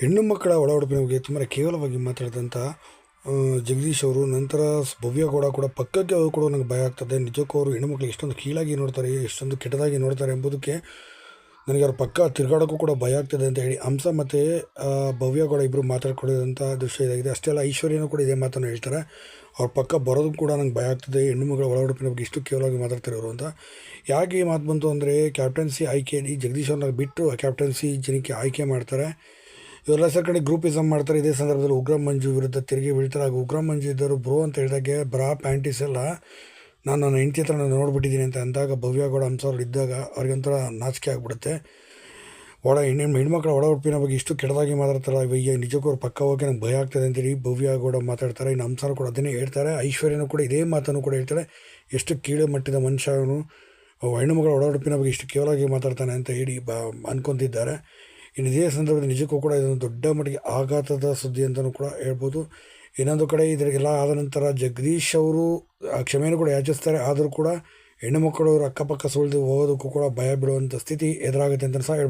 ಹೆಣ್ಣು ಮಕ್ಕಳ ಒಳ ಬಗ್ಗೆ ತುಂಬ ಕೇವಲವಾಗಿ ಮಾತಾಡಿದಂಥ ಜಗದೀಶ್ ಅವರು, ನಂತರ ಸ್- ಭವ್ಯ ಗೌಡ ಕೂಡ ಪಕ್ಕಕ್ಕೆ ಅವರು ಕೂಡ ನನಗೆ ಭಯ ಆಗ್ತದೆ. ನಿಜಕ್ಕೂ ಅವರು ಹೆಣ್ಣು ಮಕ್ಕಳು ಎಷ್ಟೊಂದು ಕೀಳಾಗಿ ನೋಡ್ತಾರೆ, ಎಷ್ಟೊಂದು ಕೆಟ್ಟದಾಗಿ ನೋಡ್ತಾರೆ ಎಂಬುದಕ್ಕೆ ನನಗೆ ಅವ್ರ ಪಕ್ಕ ತಿರುಗಾಡೋಕ್ಕೂ ಕೂಡ ಭಯ ಆಗ್ತದೆ ಅಂತ ಹೇಳಿ ಹಂಸ ಮತ್ತು ಭವ್ಯ ಗೌಡ ಇಬ್ಬರು ಮಾತಾಡ್ಕೊಳ್ಳೋದಂಥ ದೃಶ್ಯ ಇದಾಗಿದೆ. ಅಷ್ಟೇ ಅಲ್ಲ, ಐಶ್ವರ್ಯನೂ ಕೂಡ ಇದೇ ಮಾತನ್ನು ಹೇಳ್ತಾರೆ. ಅವ್ರ ಪಕ್ಕ ಬರೋದು ಕೂಡ ನಂಗೆ ಭಯ ಆಗ್ತದೆ, ಹೆಣ್ಣು ಮಕ್ಕಳ ಒಳ ಬಗ್ಗೆ ಇಷ್ಟು ಕೇವಲವಾಗಿ ಮಾತಾಡ್ತಾರೆ ಅವರು ಅಂತ. ಯಾಕೆ ಈ ಮಾತು ಬಂತು ಅಂದರೆ, ಕ್ಯಾಪ್ಟನ್ಸಿ ಆಯ್ಕೆ ಜಗದೀಶ್ ಅವ್ರನ್ನ ಬಿಟ್ಟು ಕ್ಯಾಪ್ಟನ್ಸಿ ಜನಕ್ಕೆ ಆಯ್ಕೆ ಮಾಡ್ತಾರೆ. ಇವರೆಲ್ಲ ಸೇರ್ಕೊಂಡು ಗ್ರೂಪಿಸಮ್ ಮಾಡ್ತಾರೆ, ಇದೇ ಸಂದರ್ಭದಲ್ಲಿ ಉಗ್ರ ಮಂಜು ವಿರುದ್ಧ ತಿರುಗಿ ಬೀಳ್ತಾರೆ. ಆಗ ಉಗ್ರ ಮಂಜು ಇದ್ದರು ಬ್ರೋ ಅಂತ ಹೇಳಿದಾಗೆ ಬ್ರಾ ಪ್ಯಾಂಟೀಸ್ ಎಲ್ಲ ನಾನು ನನ್ನ ಹೆಂಡತಿ ಹತ್ರ ನಾನು ನೋಡ್ಬಿಟ್ಟಿದ್ದೀನಿ ಅಂತ ಅಂದಾಗ ಭವ್ಯ ಗೌಡ ಹಂಸವ್ರು ಇದ್ದಾಗ ಅವ್ರಿಗೊಂಥರ ನಾಚಿಕೆ ಆಗಿಬಿಡುತ್ತೆ. ಒಳ ಹೆಣ್ಣು, ಹೆಣ್ಮಕ್ಳ ಒಳ ಉಡುಪಿನ ಬಗ್ಗೆ ಇಷ್ಟು ಕೆಟ್ಟದಾಗಿ ಮಾತಾಡ್ತಾರೆ ಈಗ ನಿಜಕ್ಕೂ ಅವ್ರ ಪಕ್ಕ ಹೋಗಿ ನಂಗೆ ಭಯ ಆಗ್ತದೆ ಅಂತೇಳಿ ಭವ್ಯ ಗೌಡ ಮಾತಾಡ್ತಾರೆ. ಇನ್ನು ಹಂಸರು ಕೂಡ ಅದನ್ನೇ ಹೇಳ್ತಾರೆ. ಐಶ್ವರ್ಯನೂ ಕೂಡ ಇದೇ ಮಾತನ್ನು ಕೂಡ ಹೇಳ್ತಾರೆ. ಎಷ್ಟು ಕೀಳು ಮಟ್ಟದ ಮನುಷ್ಯನು ಹೆಣ್ಣುಮಗಳ ಒಳ ಉಡುಪಿನ ಬಗ್ಗೆ ಇಷ್ಟು ಕೇವಲವಾಗಿ ಮಾತಾಡ್ತಾನೆ ಅಂತ ಹೇಳಿ ಬ, ಅನ್ಕೊತಿದ್ದಾರೆ. ಇನ್ನು ಇದೇ ಸಂದರ್ಭದಲ್ಲಿ ನಿಜಕ್ಕೂ ಕೂಡ ಇದೊಂದು ದೊಡ್ಡ ಮಟ್ಟಿಗೆ ಆಘಾತದ ಸುದ್ದಿ ಅಂತಲೂ ಕೂಡ ಹೇಳ್ಬೋದು. ಇನ್ನೊಂದು ಕಡೆ ಇದರಿಗೆಲ್ಲ ಆದ ನಂತರ ಜಗದೀಶ್ ಅವರು ಕ್ಷಮೆಯನ್ನು ಕೂಡ ಯಾಚಿಸ್ತಾರೆ. ಆದರೂ ಕೂಡ ಹೆಣ್ಣು ಮಕ್ಕಳು ಅಕ್ಕಪಕ್ಕ ಸುಳಿದು ಹೋಗೋದಕ್ಕೂ ಕೂಡ ಭಯ ಬಿಡುವಂಥ ಸ್ಥಿತಿ ಎದುರಾಗುತ್ತೆ ಅಂತ ಸಹ ಹೇಳ್ಬೋದು.